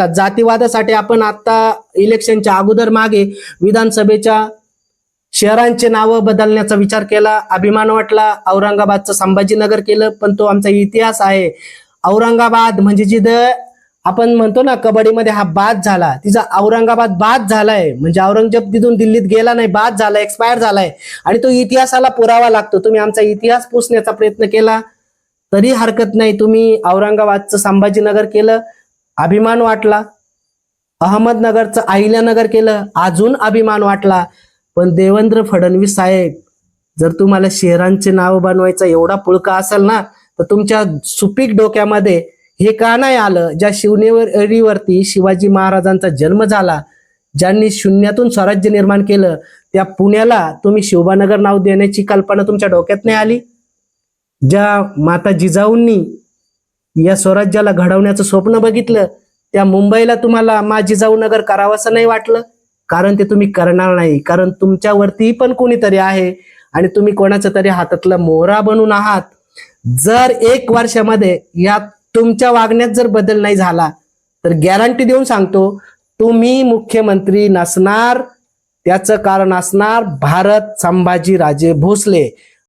तर जातीवादासाठी आपण आता इलेक्शनच्या अगोदर मागे विधानसभेच्या शहरांचे नावं बदलण्याचा विचार केला. अभिमान वाटला. औरंगाबादचं संभाजीनगर केलं पण तो आमचा इतिहास आहे. औरंगाबाद म्हणजे जिथं आपण म्हणतो ना कबड्डीमध्ये हा बाद झाला. तिचा औरंगाबाद बाद झालाय. म्हणजे औरंगजेब तिथून दिल्लीत गेला नाही बाद झाला एक्सपायर झालाय. आणि तो इतिहासाला पुरावा लागतो. तुम्ही आमचा इतिहास पुसण्याचा प्रयत्न केला. तरी हरकत नाही. तुम्ही औरंगाबादचं संभाजीनगर केलं. अभिमान वाटला. अहमदनगरचं अहिल्यानगर केलं अजून अभिमान वाटला. पण देवेंद्र फडणवीस साहेब जर तुम्हाला शहरांचे नाव बनवायचा एवढा पुळका असेल ना तर तुमच्या सुपीक डोक्यामध्ये हे का नाही आलं? ज्या शिवनेवरीवरती शिवाजी महाराजांचा जन्म झाला ज्यांनी शून्यातून स्वराज्य निर्माण केलं त्या पुण्याला तुम्ही शिवबानगर नाव देण्याची कल्पना तुमच्या डोक्यात नाही आली? ज्या माता जिजाऊंनी या स्वराज्याला घडवण्याचं स्वप्न बघितलं त्या मुंबईला तुम्हाला माझी जाऊ नगर करावं नाही वाटलं? कारण ते तुम्ही करणार नाही. कारण तुमच्यावरती पण कोणीतरी आहे आणि तुम्ही कोणाच्या तरी हातातला मोहरा बनून आहात. जर एक वर्षामध्ये या तुमच्या वागण्यात जर बदल नाही झाला तर गॅरंटी देऊन सांगतो तुम्ही मुख्यमंत्री नसणार त्याचं कारण असणार भारत संभाजी राजे भोसले.